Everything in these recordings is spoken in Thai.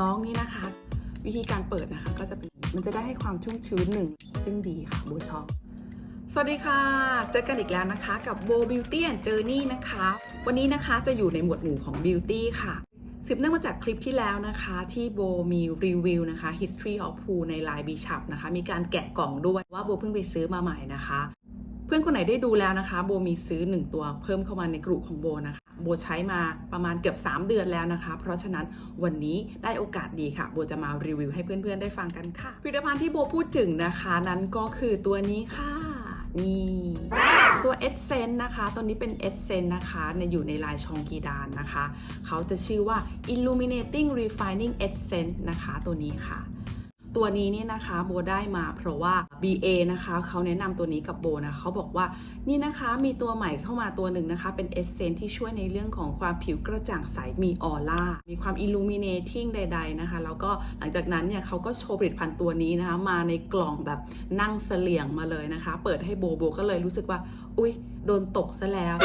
น้องนี่นะคะ วิธีการเปิดนะคะก็จะเป็นมันจะได้ให้ความชุ่มชื้นหนึ่ง ซึ่งดีค่ะโบชอบสวัสดีค่ะ เจอกันอีกแล้วนะคะ กับโบ Beauty and Journey นะคะ วันนี้นะคะจะอยู่ในหมวดหมู่ของ Beauty ค่ะสืบเนื่องมาจากคลิปที่แล้วนะคะที่โบมีรีวิวนะคะ History of pool ใน Line B Shop นะคะ มีการแกะกล่องด้วยว่าโบเพิ่งไปซื้อมาใหม่นะคะ เพื่อนคนไหนได้ดูแล้วนะคะ โบมีซื้อ 1 ตัวเพิ่มเข้ามาในกลุ่มของโบนะคะ โบใช้มาประมาณเกือบ 3 เดือนแล้วนะคะ เพราะฉะนั้นวันนี้ได้โอกาสดีค่ะ โบจะมารีวิวให้เพื่อนๆได้ฟังกันค่ะ ผลิตภัณฑ์ที่โบพูดถึงนะคะนั้นก็คือตัวนี้ค่ะนี่ตัว e s s e n c e นะคะ ตัวนี้เป็น e s s e n c e นะคะในอยู่ในลายชองกีดานนะคะ เขาจะชื่อว่า Illuminating Refining Essence นะคะ ตัวนี้ค่ะ ตัวนี้เนี่ยนะคะโบได้มาเพราะว่า BA นะคะเขาแนะนำตัวนี้กับโบนะเขาบอกว่านี่นะคะมีตัวใหม่เข้ามาตัวหนึ่งนะคะ เป็นเอสเซนที่ช่วยในเรื่องของความผิวกระจ่างใสมีออร่ามีความ illuminating ใด ๆนะคะ แล้วก็หลังจากนั้นเนี่ยเขาก็โชว์ผลิตภัณฑ์ตัวนี้นะคะ มาในกล่องแบบนั่งเสลี่ยงมาเลยนะคะ เปิดให้โบโบก็เลยรู้สึกว่า อุ๊ย โดนตกซะแล้ว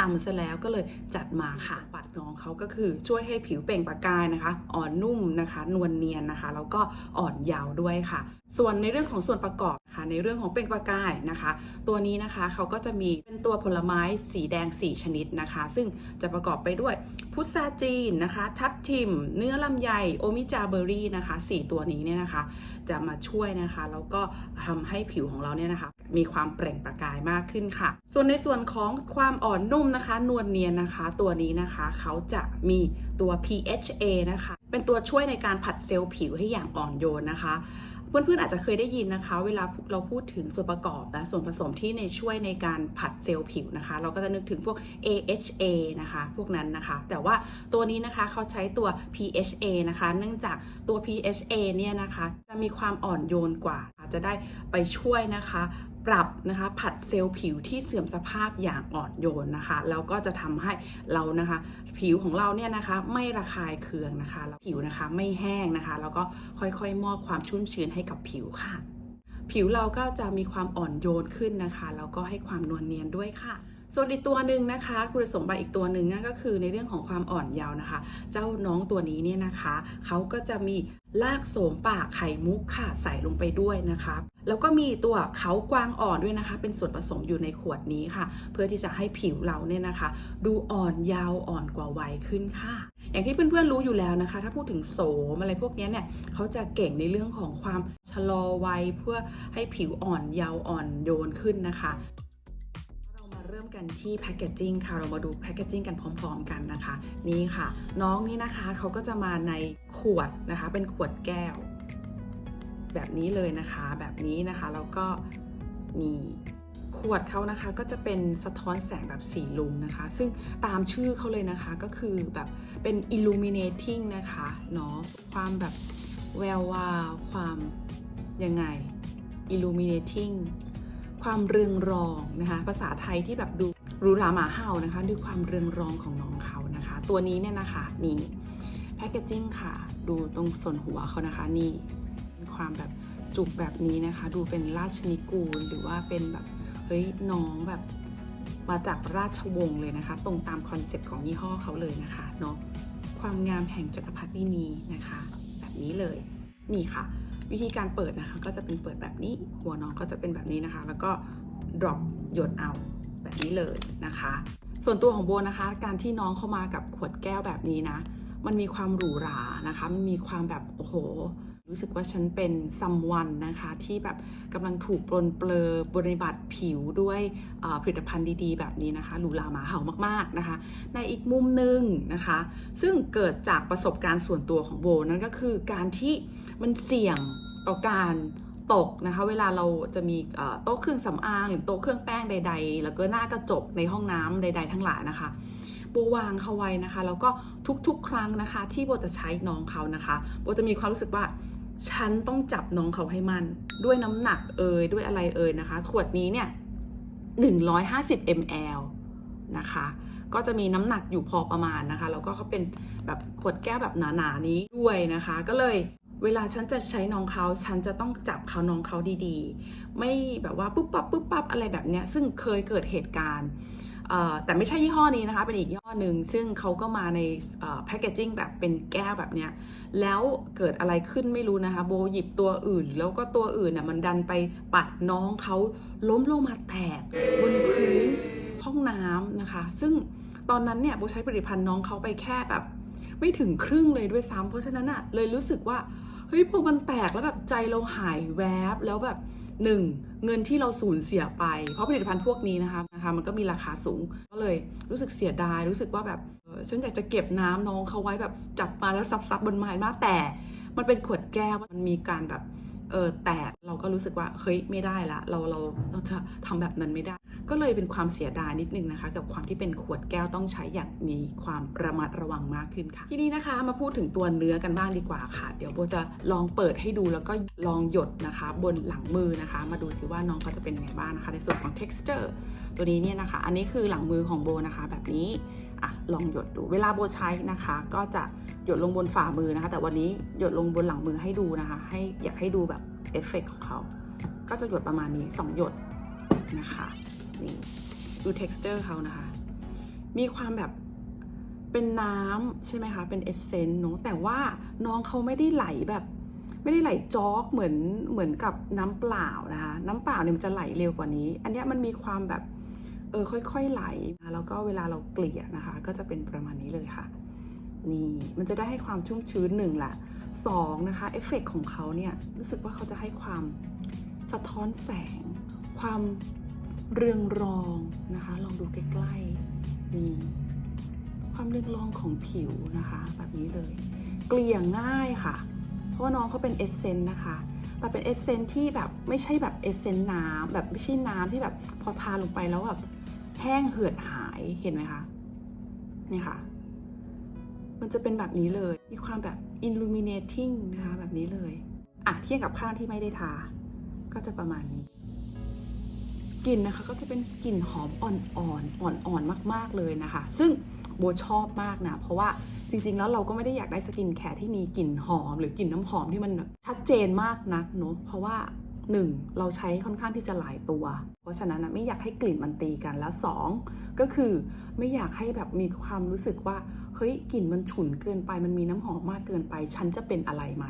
ต่ำซะแล้วก็เลยจัดมาค่ะปัดน้องเขาก็คือช่วยให้ผิวเปล่งประกายนะคะ อ่อนนุ่มนะคะ นวลเนียนนะคะ แล้วก็อ่อนยาวด้วยค่ะ ส่วนในเรื่องของส่วนประกอบค่ะในเรื่องของเปล่งประกายนะคะ ตัวนี้นะคะเขาก็จะมีเป็นตัวผลไม้สีแดง 4 ชนิดนะคะ ซึ่งจะประกอบไปด้วยพุทราจีนนะคะ ทับทิม เนื้อลำไยโอมิจาเบอรี่นะคะ 4 ตัวนี้เนี่ยนะคะ จะมาช่วยนะคะ แล้วก็ทำให้ผิวของเราเนี่ยนะคะ มีความเปล่งประกายมากขึ้นค่ะ ส่วนในส่วนของความอ่อนนุ่มนะคะ นวลเนียนนะคะ ตัวนี้นะคะเขาจะมีตัว PHA นะคะ เป็นตัวช่วยในการผัดเซลล์ผิวให้อย่างอ่อนโยนนะคะ เพื่อนๆอาจจะเคยได้ยินนะคะ เวลาเราพูดถึงส่วนประกอบนะส่วนผสมที่ในช่วยในการผัดเซลล์ผิวนะคะ เราก็จะนึกถึงพวก AHA นะคะ พวกนั้นนะคะ แต่ว่าตัวนี้นะคะเขาใช้ตัว PHA นะคะ เนื่องจากตัว PHA เนี่ยนะคะ จะมีความอ่อนโยนกว่าจะได้ไปช่วยนะคะ ปรับนะคะผัดเซลล์ผิวที่เสื่อมสภาพอย่างอ่อนโยนนะคะแล้วก็จะทำให้เรานะคะ ผิวของเราเนี่ยนะคะไม่ระคายเคืองนะคะแล้วผิวนะคะไม่แห้งนะคะ แล้วก็ค่อยๆ มอบความชุ่มชื้นให้กับผิวค่ะ ผิวเราก็จะมีความอ่อนโยนขึ้นนะคะแล้วก็ให้ความนวลเนียนด้วยค่ะ ส่วนอีกตัวหนึ่งนะคะ คุณสมบัติอีกตัวหนึ่งนั่นก็คือในเรื่องของความอ่อนเยาว์นะคะ เจ้าน้องตัวนี้เนี่ยนะคะเขาก็จะมีรากโสมป่าไข่มุกค่ะใส่ลงไปด้วยนะคะแล้วก็มีตัวเขากวางอ่อนด้วยนะคะ เป็นส่วนผสมอยู่ในขวดนี้ค่ะ เพื่อที่จะให้ผิวเราเนี่ยนะคะ ดูอ่อนเยาว์อ่อนกว่าวัยขึ้นค่ะ อย่างที่เพื่อนๆรู้อยู่แล้วนะคะ ถ้าพูดถึงโสมอะไรพวกนี้เนี่ยเขาจะเก่งในเรื่องของความชะลอวัยเพื่อให้ผิวอ่อนเยาว์อ่อนโยนขึ้นนะคะ เริ่มกันที่แพคเกจจิ้งค่ะ เรามาดูแพคเกจจิ้งกันพร้อม ๆ กันนะคะ นี่ค่ะ น้องนี่นะคะเขาก็จะมาในขวดนะคะ เป็นขวดแก้ว แบบนี้เลยนะคะ แบบนี้นะคะแล้วก็มีขวดเขานะคะก็จะเป็นสะท้อนแสงแบบสีลุงนะคะ ซึ่งตามชื่อเขาเลยนะคะก็คือแบบเป็น illuminating นะคะเนาะความแบบแวววาวความยังไง illuminating ความเรืองรองนะคะ ภาษาไทยที่แบบดูหรูหราหมาเห่านะคะดูความเรืองรองของน้องเขานะคะ ตัวนี้เนี่ยนะคะนี่แพคเกจจิ้งค่ะ ดูตรงส่วนหัวเขานะคะนี่เป็นความแบบจุกแบบนี้นะคะ ดูเป็นราชนิกูลหรือว่าเป็นแบบเฮ้ยน้องแบบมาจากราชวงศ์เลยนะคะ ตรงตามคอนเซปต์ของยี่ห้อเขาเลยนะคะเนาะความงามแห่งจักรพรรดินีนะคะ แบบนี้เลยนี่ค่ะ วิธีการเปิดนะคะ ก็จะเป็นเปิดแบบนี้ หัวน้องก็จะเป็นแบบนี้นะคะ แล้วก็ drop หยดเอาแบบนี้เลยนะคะ ส่วนตัวของโบนะคะ การที่น้องเข้ามากับขวดแก้วแบบนี้นะ มันมีความหรูหรานะคะ มันมีความแบบโอ้โห รู้สึกว่าฉันเป็นซัมวันนะคะที่แบบกำลังถูกปลนเปลือบริบัติผิวด้วยผลิตภัณฑ์ดีๆ แบบนี้นะคะหรูหราหมาเห่ามากๆนะคะ ในอีกมุมหนึ่งนะคะ ซึ่งเกิดจากประสบการณ์ส่วนตัวของโบนั่นก็คือการที่มันเสี่ยงต่อการตกนะคะเวลาเราจะมีโต๊ะเครื่องสำอางหรือโต๊ะเครื่องแป้งใด ๆ แล้วก็หน้ากระจกในห้องน้ำใด ๆ ทั้งหลายนะคะโบวางเขาไว้นะคะ แล้วก็ทุกๆ ครั้งนะคะ ที่โบจะใช้น้องเขานะคะโบจะมีความรู้สึกว่า ฉันต้องจับน้องเขาให้มัน ด้วยน้ำหนักเอ่ยด้วยอะไรเอ่ยนะคะ ขวดนี้เนี่ย 150 ml นะคะ ก็จะมีน้ำหนักอยู่พอประมาณนะคะ แล้วก็เขาเป็นแบบขวดแก้วแบบหนาๆนี้ด้วยนะคะ ก็เลยเวลาฉันจะใช้น้องเขา ฉันจะต้องจับเขาน้องเขาดีๆ ไม่แบบว่าปุ๊บปั๊บปุ๊บปั๊บอะไรแบบเนี้ย ซึ่งเคยเกิดเหตุการณ์ แต่ไม่ใช่ยี่ห้อนี้นะคะ เป็นอีกยี่ห้อหนึ่งซึ่งเขาก็มาในแพคเกจิ้งแบบเป็นแก้วแบบเนี้ย แล้วเกิดอะไรขึ้นไม่รู้นะคะ โบหยิบตัวอื่น แล้วก็ตัวอื่นน่ะมันดันไปปัดน้องเขาล้มลงมาแตกบนพื้นห้องน้ำนะคะ ซึ่งตอนนั้นเนี่ยโบใช้ผลิตภัณฑ์น้องเขาไปแค่แบบ ไม่ถึงครึ่งเลยด้วยซ้ำเพราะฉะนั้นอะเลยรู้สึกว่าเฮ้ยพอมันแตกแล้วแบบใจเราหายแวบแล้วแบบ หนึ่งเงินที่เราสูญเสียไป เพราะผลิตภัณฑ์พวกนี้นะคะนะคะ มันก็มีราคาสูง ก็เลยรู้สึกเสียดาย รู้สึกว่าแบบฉันอยากจะเก็บน้ำน้องเขาไว้แบบจับมาแล้วซับซับบนไม้มากแต่ มันเป็นขวดแก้ว มันมีการแบบเออแตก เราก็รู้สึกว่าเฮ้ยไม่ได้ละ เราเราเราจะทำแบบนั้นไม่ได้ ก็เลยเป็นความเสียดายนิดนึงนะคะ กับความที่เป็นขวดแก้วต้องใช้อย่างมีความระมัดระวังมากขึ้นค่ะ ทีนี้นะคะมาพูดถึงตัวเนื้อกันบ้างดีกว่าค่ะ เดี๋ยวโบจะลองเปิดให้ดูแล้วก็ลองหยดนะคะ บนหลังมือนะคะ มาดูซิว่าน้องเขาจะเป็นยังไงบ้างนะคะ ในส่วนของ texture ตัวนี้เนี่ยนะคะ อันนี้คือหลังมือของโบนะคะ แบบนี้อะลองหยดดูเวลาโบใช้นะคะ ก็จะหยดลงบนฝ่ามือนะคะ แต่วันนี้หยดลงบนหลังมือให้ดูนะคะ ให้อยากให้ดูแบบเอฟเฟกของเขา ก็จะหยดประมาณนี้สองหยดนะคะ นี่ดู texture เขานะคะ มีความแบบเป็นน้ำใช่ไหมคะ เป็นเอเซนต์เนอะแต่ว่าน้องเขาไม่ได้ไหลแบบ ไม่ได้ไหลจอกเหมือนเหมือนกับน้ำเปล่านะคะ น้ำเปล่าเนี่ยมันจะไหลเร็วกว่านี้ อันนี้มันมีความแบบเออค่อยๆไหลนะแล้วก็เวลาเราเกลี่ยนะคะ ก็จะเป็นประมาณนี้เลยค่ะนี่มันจะได้ให้ความชุ่มชื้นหนึ่งแหละสองนะคะเอฟเฟกของเขาเนี่ยรู้สึกว่าเขาจะให้ความสะท้อนแสง ความ เรืองรองนะคะ ลองดูใกล้ๆนี่ความเรืองรองของผิวนะคะ แบบนี้เลย เกลี่ยง่ายค่ะ เพราะว่าน้องเขาเป็นเอสเซนต์นะคะแต่เป็นเอสเซนต์ที่แบบไม่ใช่แบบเอสเซนต์น้ำแบบไม่ใช่น้ำที่แบบพอทาลงไปแล้วแบบแห้งเหือดหายเห็นไหมคะนี่ค่ะ มันจะเป็นแบบนี้เลย มีความแบบ illuminating นะคะ แบบนี้เลย อะเทียบกับข้างที่ไม่ได้ทา ก็จะประมาณนี้ กลิ่นนะคะก็จะเป็นกลิ่นหอมอ่อนๆ อ่อนๆ มากๆเลยนะคะ ซึ่งโบชอบมากนะ เพราะว่าจริงๆ แล้วเราก็ไม่ได้อยากได้สกินแคร์ที่มีกลิ่นหอม หรือกลิ่นน้ำหอมที่มันชัดเจนมากนักเนอะเพราะว่าหนึ่งเราใช้ค่อนข้างที่จะหลายตัว เพราะฉะนั้นนะไม่อยากให้กลิ่นมันตีกันแล้วสองก็คือไม่อยากให้แบบมีความรู้สึกว่าเฮ้ยกลิ่นมันฉุนเกินไปมันมีน้ำหอมมากเกินไป ฉันจะเป็นอะไรไหม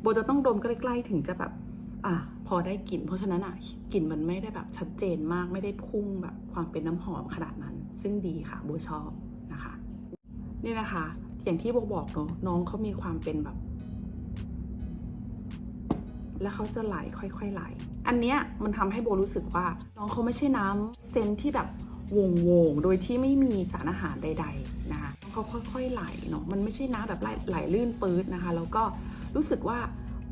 โบจะต้องดมใกล้ๆถึงจะแบบ อะพอได้กลิ่นเพราะฉะนั้นอะกลิ่นมันไม่ได้แบบชัดเจนมากไม่ได้พุ่งแบบความเป็นน้ำหอมขนาดนั้น ซึ่งดีค่ะโบชอบนะคะนี่นะคะ อย่างที่โบบอกเนาะน้องเขามีความเป็นแบบ แล้วเขาจะไหลค่อยๆไหล อันเนี้ยมันทำให้โบรู้สึกว่า น้องเขาไม่ใช่น้ำเซนที่แบบวงวงๆโดยที่ไม่มีสารอาหารใด ๆนะคะเขาค่อยๆไหลเนาะมันไม่ใช่น้ำแบบไหลไหลลื่นปื๊ดนะคะ แล้วก็รู้สึกว่า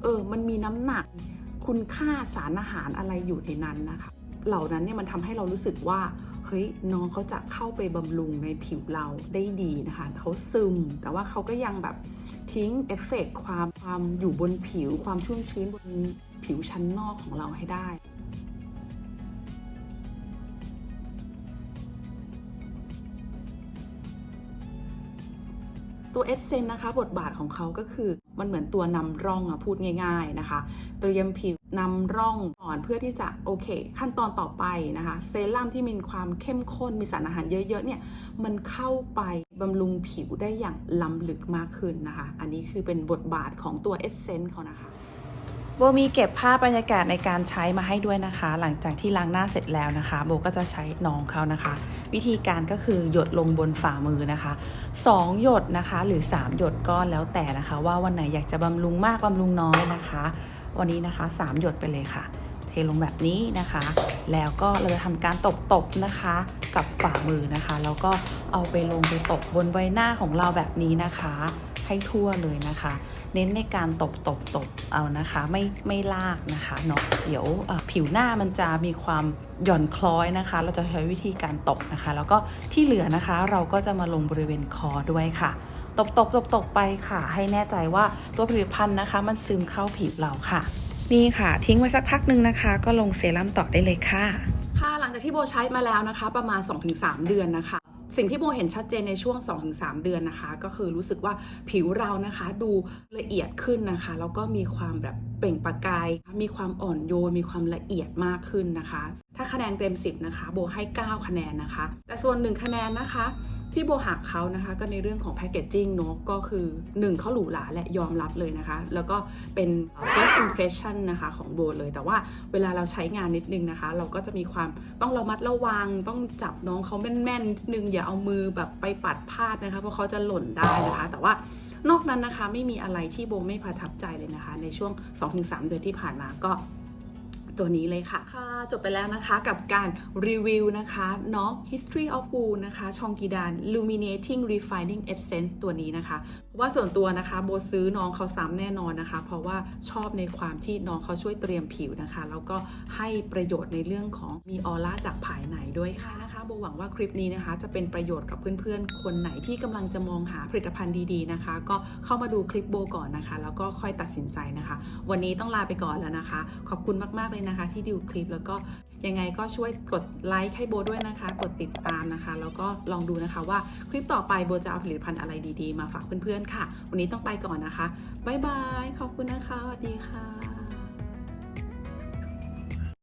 เออ มันมีน้ำหนัก คุณค่าสารอาหารอะไรอยู่ในนั้นนะคะ เหล่านั้นเนี่ยมันทำให้เรารู้สึกว่าเฮ้ยน้องเขาจะเข้าไปบำรุงในผิวเราได้ดีนะคะเขาซึม แต่ว่าเขาก็ยังแบบทิ้งเอฟเฟกต์ความความอยู่บนผิว ความชุ่มชื้นบนผิวชั้นนอกของเราให้ได้ตัวเอสเซนนะคะ บทบาทของเขาก็คือมันเหมือนตัวนำร่องอะพูดง่าย ๆนะคะ เตรียมผิว นำร่องก่อนเพื่อที่จะโอเค ขั้นตอนต่อไปนะคะเซรั่มที่มีความเข้มข้นมีสารอาหารเยอะๆเนี่ยมันเข้าไปบำรุงผิวได้อย่างล้ำลึกมากขึ้นนะคะ อันนี้คือเป็นบทบาทของตัวเอสเซนต์เขานะคะโบมีเก็บภาพบรรยากาศในการใช้มาให้ด้วยนะคะ หลังจากที่ล้างหน้าเสร็จแล้วนะคะ โบก็จะใช้น้องเขานะคะ วิธีการก็คือหยดลงบนฝ่ามือนะคะ 2 หยดนะคะ หรือ 3 หยดก็แล้วแต่นะคะ ว่าวันไหนอยากจะบำรุงมากบำรุงน้อยนะคะ วันนี้นะคะ 3 หยดไปเลยค่ะ เทลงแบบนี้นะคะ แล้วก็เราจะทำการตบๆนะคะ กับฝ่ามือนะคะ แล้วก็เอาไปลงไปตบบนใบหน้าของเราแบบนี้นะคะ ให้ทั่วเลยนะคะ เน้นในการตบตบตบเอานะคะ ไม่ไม่ลากนะคะเนาะเดี๋ยวผิวหน้ามันจะมีความหย่อนคล้อยนะคะ เราจะใช้วิธีการตบนะคะ แล้วก็ที่เหลือนะคะ เราก็จะมาลงบริเวณคอด้วยค่ะ ตบตบตบตบไปค่ะ ให้แน่ใจว่าตัวผลิตภัณฑ์นะคะ มันซึมเข้าผิวเราค่ะ นี่ค่ะ ทิ้งไว้สักพักหนึ่งนะคะ ก็ลงเซรั่มต่อได้เลยค่ะ ค่ะหลังจากที่โบใช้มาแล้วนะคะ ประมาณ 2-3 เดือนนะคะสิ่งที่โบเห็นชัดเจนในช่วง 2-3 เดือนนะคะ ก็คือรู้สึกว่าผิวเรานะคะดูละเอียดขึ้นนะคะแล้วก็มีความแบบเปล่งประกาย มีความอ่อนโยน มีความละเอียดมากขึ้นนะคะ ถ้าคะแนนเต็ม 10 นะคะ โบให้ 9 คะแนนนะคะ แต่ส่วน 1 คะแนนนะคะ ที่โบหักเขานะคะก็ในเรื่องของแพ c เกจจิ้งเนอะก็คือ 1เขาหรูหราและยอมรับเลยนะคะ แล้วก็เป็น first impression นะคะของโบเลย แต่ว่าเวลาเราใช้งานนิดนึงนะคะ เราก็จะมีความต้องระมัดระวัง ต้องจับน้องเขาแม่นๆนิดนึงอย่าเอามือแบบไปปัดพลาดนะคะ เพราะเขาจะหล่นได้นะคะ แต่ว่านอกนั้นนะคะไม่มีอะไรที่โบไม่ประทับใจเลยนะคะ ในช่วง 2-3 เดือนที่ผ่านมาก็ ตัวนี้เลยค่ะ ค่ะ จบไปแล้วนะคะกับการรีวิวนะคะน้อง History of Wool นะคะชองกีดาน Illuminating Refining Essence ตัวนี้นะคะเพราะว่าส่วนตัวนะคะโบซื้อน้องเขาซ้ำแน่นอนนะคะ เพราะว่าชอบในความที่น้องเขาช่วยเตรียมผิวนะคะ แล้วก็ให้ประโยชน์ในเรื่องของมีออร่าจากภายในด้วยค่ะนะคะโบหวังว่าคลิปนี้นะคะ จะเป็นประโยชน์กับเพื่อนๆ คนไหนที่กำลังจะมองหาผลิตภัณฑ์ดีๆนะคะ ก็เข้ามาดูคลิปโบก่อนนะคะ แล้วก็ค่อยตัดสินใจนะคะ วันนี้ต้องลาไปก่อนแล้วนะคะ ขอบคุณมากๆเลยนะคะ ที่ดูคลิป แล้วก็ยังไงก็ช่วยกดไลค์ให้โบด้วยนะคะ กดติดตามนะคะ แล้วก็ลองดูนะคะว่าคลิปต่อไปโบจะเอาผลิตภัณฑ์อะไรดีๆ มาฝากเพื่อนๆค่ะ วันนี้ต้องไปก่อนนะคะบ๊ายบายขอบคุณนะคะสวัสดีค่ะ